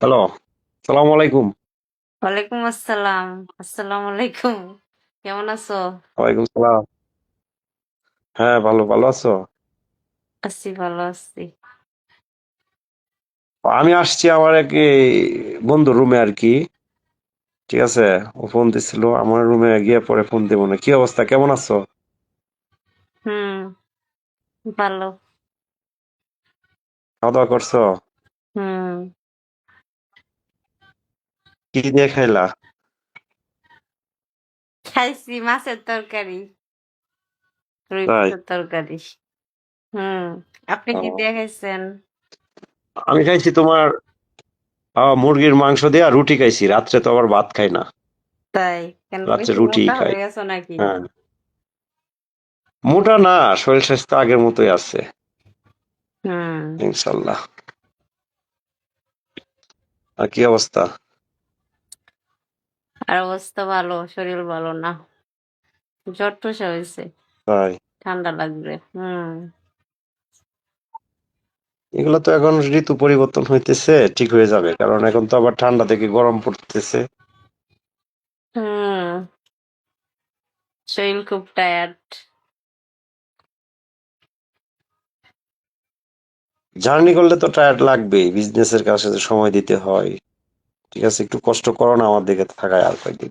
Hello সালাম আলাইকুম ওয়ালাইকুম আসসালাম। আসসালামু আলাইকুম কেমন আছো? ওয়ালাইকুম সালাম। হ্যাঁ ভালো ভালো আছো? আছি ভালো আছি। আমি আসছি আমার এক এই, বন্ধুর রুমে আর কি। ঠিক আছে? ও ফোন দিছিল আমার রুমে গিয়ে পরে ফোন দেবো না। কি অবস্থা? কেমন আছো? হুম ভালো। খাওয়া দাওয়া করছ? হুম। কি দিয়ে খাইলা? খাইছি মাছের তরকারি। রুই মাছের তরকারি। হুম আপনি কি দিয়ে খাইছেন? আমি খাইছি তোমার মুরগির মাংস দিয়ে রুটি খাইছি। রাত্রে তো আবার ভাত খাই না। তাই? কেন রাত্রে রুটি মোটা খাই। হ্যাঁ মোটা না শরীর স্বাস্থ্য আগের মতোই আছে। ইনশাল্লাহ। আর কি অবস্থা? আর অবস্থা ভালো শরীর ভালো না। জ্বর টসা হয়েছে। তাই? ঠান্ডা লাগবে হুম। এগুলো তো এখন ঋতু পরিবর্তন হইতেছে ঠিক হয়ে যাবে। কারণ এখন তো আবার ঠান্ডা থেকে গরম পড়তেছে। হুম। শরীর খুব টায়ার্ড জার্নি করলে তো টায়ার্ড লাগবেই বিজনেসের কাছে সময় দিতে হয়। ঠিক আছে একটু কষ্ট করো না আমার দিকে থাকায় আর কয়েকদিন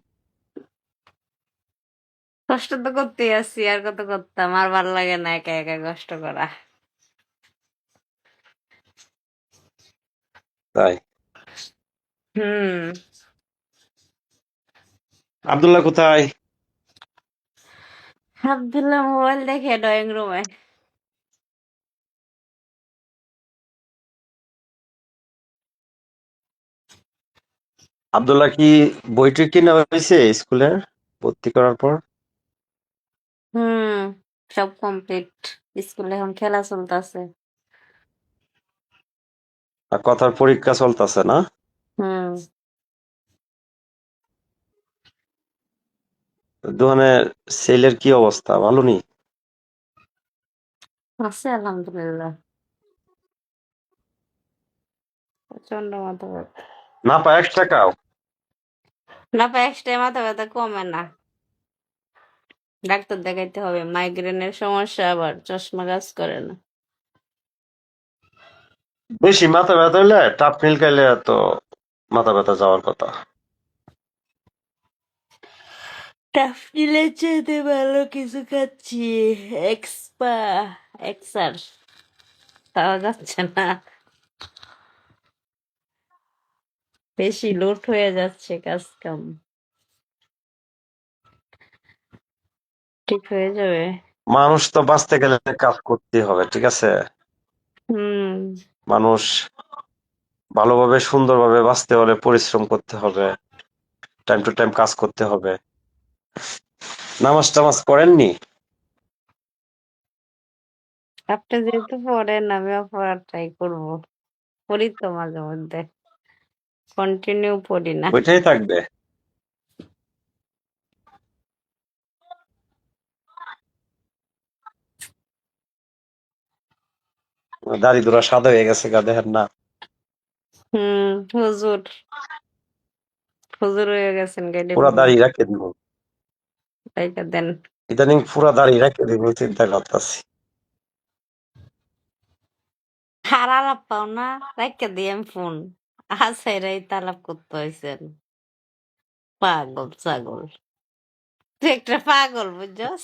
কষ্ট তো করতেই আছি আর কত করতাম আর ভালো লাগে না একা একা কষ্ট করা। তাই? হুম। আব্দুল্লাহ কোথায়? আব্দুল্লাহ মোবাইল দেখে ড্রয়িং রুমে। আব্দুল্লাহ কি বইটি কিনা হয়েছে স্কুলে ভর্তি করার পর? হুম সব কমপ্লিট স্কুলে এখন খেলা চলতেছে। আর কথার পরীক্ষা চলতেছে না? হুম। দোকানে সেলের কি অবস্থা? ভালো নি? আছে আলহামদুলিল্লাহ। প্রচণ্ড মাথা ব্যথা না পা এক টাকাও? না পায়ে মাথা ব্যথা কমে না। ডাক্তার দেখাইতে হবে মাইগ্রেনের সমস্যা আবার চশমা কাজ করে না। বেশি মাথা ব্যথা হইলে টাপ মিলকাইলে তো মাথা ব্যথা যাওয়ার কথা। টাফনিলের চাইতে ভালো কিছু খাচ্ছি এক্সপা এক্সার পাওয়া যাচ্ছে না। বেশি লোড হয়ে যাচ্ছে কাজ কাম। ঠিক হয়ে যাবে। মানুষ তো বাঁচতে গেলে কাজ করতে হবে ঠিক আছে? হুম। মানুষ ভালোভাবে সুন্দরভাবে বাঁচতে হলে পরিশ্রম করতে হবে টাইম টু টাইম কাজ করতে হবে। নামাজ টামাজ পড়েননি? আপনি যেহেতু পড়েন আমিও পড়ার ট্রাই করব। পড়ি তো মাঝে মধ্যে। কন্টিনিউ পড়ি না। ওইটাই থাকবে। দাড়ি দুরা সাদা হয়ে গেছে গা দেখেন না। হুম হুজুর। হুজুর হয়ে গেছেন গাইডে পুরা দাড়ি রাখে দিব। লাইকা দেন। ইদানিং পুরা দাড়ি রাখে দিব চিন্তা করতেছি। আলাপ পাও না রাইকা দিয়ে আমি ফোন। আসাইরাই তালাপ করতে হয়েছেন পাগল ছাগল তুই একটা পাগল বুঝছস